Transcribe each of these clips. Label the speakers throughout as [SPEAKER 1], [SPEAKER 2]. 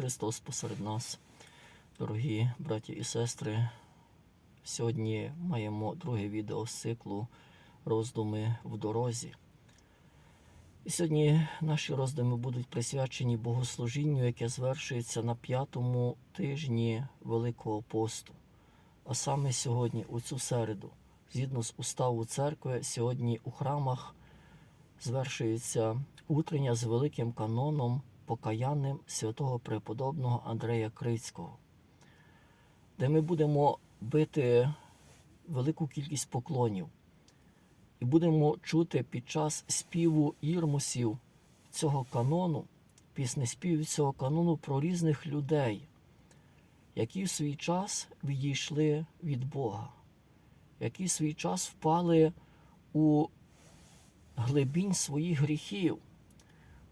[SPEAKER 1] Христос посеред нас, дорогі браті і сестри. Сьогодні маємо друге відео з циклу роздуми в дорозі. І сьогодні наші роздуми будуть присвячені богослужінню, яке звершується на п'ятому тижні Великого посту. А саме сьогодні, у цю середу, згідно з уставу церкви, сьогодні у храмах звершується утрення з великим каноном покаянним святого преподобного Андрея Крицького, де ми будемо бити велику кількість поклонів і будемо чути під час співу ірмусів цього канону, піснеспівів цього канону про різних людей, які в свій час відійшли від Бога, які в свій час впали у глибінь своїх гріхів.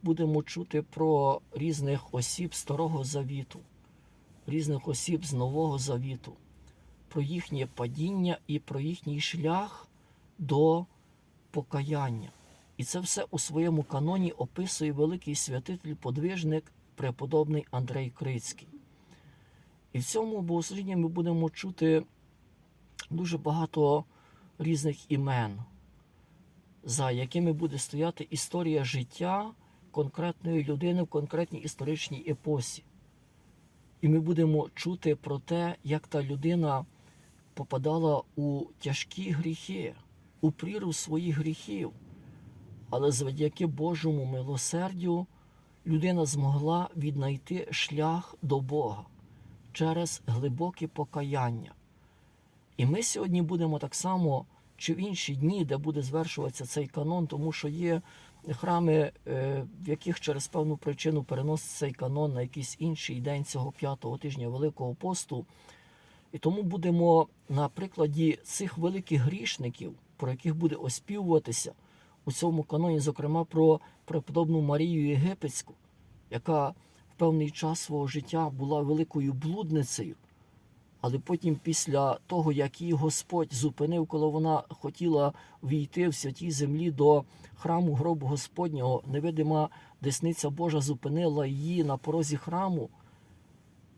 [SPEAKER 1] Будемо чути про різних осіб Старого Завіту, різних осіб з Нового Завіту, про їхнє падіння і про їхній шлях до покаяння. І це все у своєму каноні описує великий святитель, подвижник, преподобний Андрей Крицький. І в цьому богослужінні ми будемо чути дуже багато різних імен, за якими буде стояти історія життя конкретної людини в конкретній історичній епосі. І ми будемо чути про те, як та людина попадала у тяжкі гріхи, у прірву своїх гріхів. Але завдяки Божому милосердю людина змогла віднайти шлях до Бога через глибоке покаяння. І ми сьогодні будемо так само, чи в інші дні, де буде звершуватися цей канон, тому що є храми, е, в яких через певну причину переносить цей канон на якийсь інший день цього п'ятого тижня Великого посту. І тому будемо на прикладі цих великих грішників, про яких буде оспівуватися у цьому каноні, зокрема про преподобну Марію Єгипетську, яка в певний час свого життя була великою блудницею. Але потім, після того, як її Господь зупинив, коли вона хотіла війти в святій землі до храму гробу Господнього, невидима десниця Божа зупинила її на порозі храму,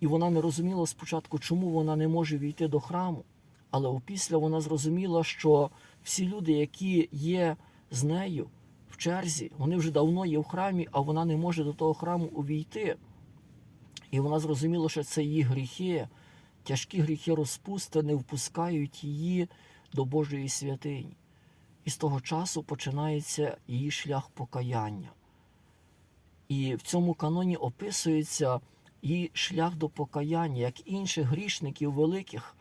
[SPEAKER 1] і вона не розуміла спочатку, чому вона не може війти до храму. Але опісля вона зрозуміла, що всі люди, які є з нею в черзі, вони вже давно є в храмі, а вона не може до того храму увійти. І вона зрозуміла, що це її гріхи, тяжкі гріхи розпусти не впускають її до Божої святині. І з того часу починається її шлях покаяння. І в цьому каноні описується її шлях до покаяння, як інших грішників великих,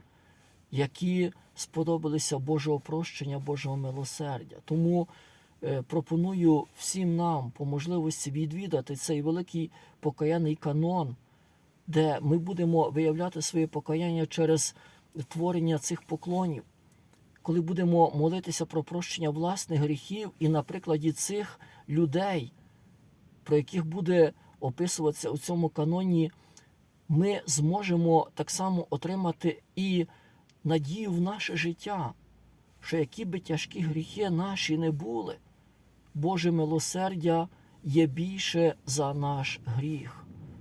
[SPEAKER 1] які сподобалися Божого прощення, Божого милосердя. Тому е, пропоную всім нам по можливості відвідати цей великий покаянний канон, де ми будемо виявляти своє покаяння через творення цих поклонів, коли будемо молитися про прощення власних гріхів і на прикладі цих людей, про яких буде описуватися у цьому каноні, ми зможемо так само отримати і надію в наше життя, що які би тяжкі гріхи наші не були, Боже милосердя є більше за наш гріх.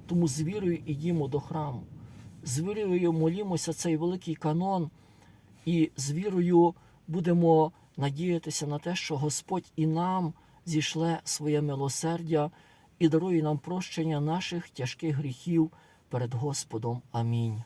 [SPEAKER 1] Тому з вірою ідімо до храму. З вірою молімося цей великий канон, і з вірою будемо надіятися на те, що Господь і нам зійшле своє милосердя і дарує нам прощення наших тяжких гріхів перед Господом. Амінь.